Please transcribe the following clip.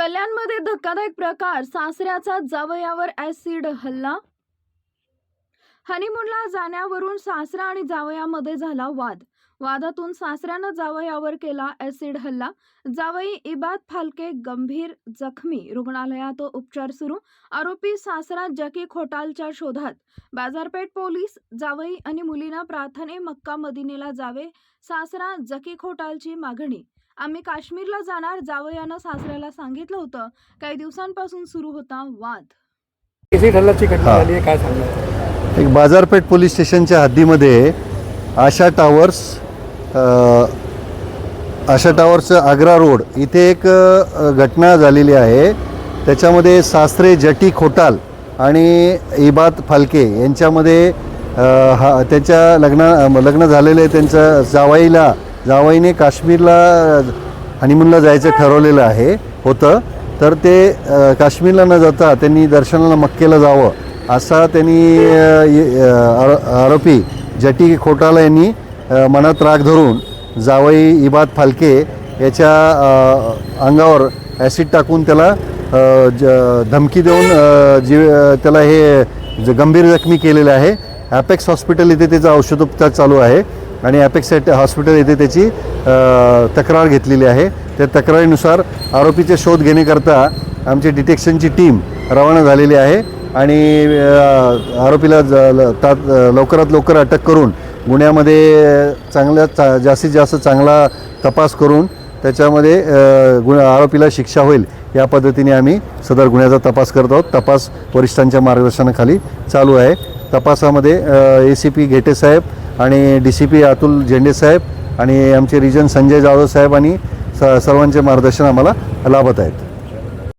कल्याणमध्ये धक्कादायक प्रकार सासऱ्याचा जावयावर ऍसिड हल्ला? हनीमूनला जाण्यावरून सासरा आणि जावयामध्ये झाला वाद. वादातून सासऱ्यानं जावयावर केला ऍसिड हल्ला. जावई इबाद फालके गंभीर जखमी. रुग्णालयात उपचार सुरू. आरोपी सासरा जकी खोटालच्या शोधात. बाजारपेठ पोलीस जावई आणि मुलींना प्रार्थने मक्का मदिनेला जावे सासरा जकी खोटालची मागणी. आम्ही काश्मीरला जाणार जावयानं सासऱ्याला सांगितलं होतं. काही दिवसांपासून सुरू होता वाद. एसिड हल्ल्याची घटना. झाली काय एक बाजारपेठ पोलीस स्टेशनच्या हद्दीमध्ये Asha towers Asha towers Agra road इथे एक घटना झालेली आहे. त्याच्यामध्ये सासरे जटी खोटाल आणि इबात फालके यांच्यामध्ये हा त्यांच्या लग्ना लग्न झालेले त्यांच्या जावाईला जावाईने काश्मीरला हनीमूनला जायचं ठरवलेलं आहे होतं. तर ते काश्मीरला न जाता त्यांनी दर्शनाला मक्केला जावं. असा त्यांनी आरोपी जटी खोटाला यांनी मनात राग धरून जावई इबाद फालके याच्या अंगावर ॲसिड टाकून त्याला ज धमकी देऊन जीव त्याला हे ज गंभीर जखमी केलेलं आहे. ॲपेक्स हॉस्पिटल इथे त्याचा औषधोपचार चालू आहे आणि ॲपेक्स हॉस्पिटल येथे त्याची तक्रार घेतलेली आहे. त्या तक्रारीनुसार आरोपीचे शोध घेण्याकरता आमची डिटेक्शनची टीम रवाना झालेली आहे आणि आरोपीला ज- ल- तात लवकरात लवकर अटक करून गुन्ह्यामध्ये चांगल्या चा जास्तीत जास्त चांगला तपास करून त्याच्यामध्ये गुण आरोपीला शिक्षा होईल या पद्धतीने आम्ही सदर गुन्ह्याचा तपास करत आहोत. तपास वरिष्ठांच्या मार्गदर्शनाखाली चालू आहे. तपासामध्ये ए सी पी घेटे साहेब आणि डी सी पी अतुल झेंडे साहेब आणि आमचे रिजन संजय जाधव साहेब आणि स सर्वांचे मार्गदर्शन आम्हाला लाभत आहेत.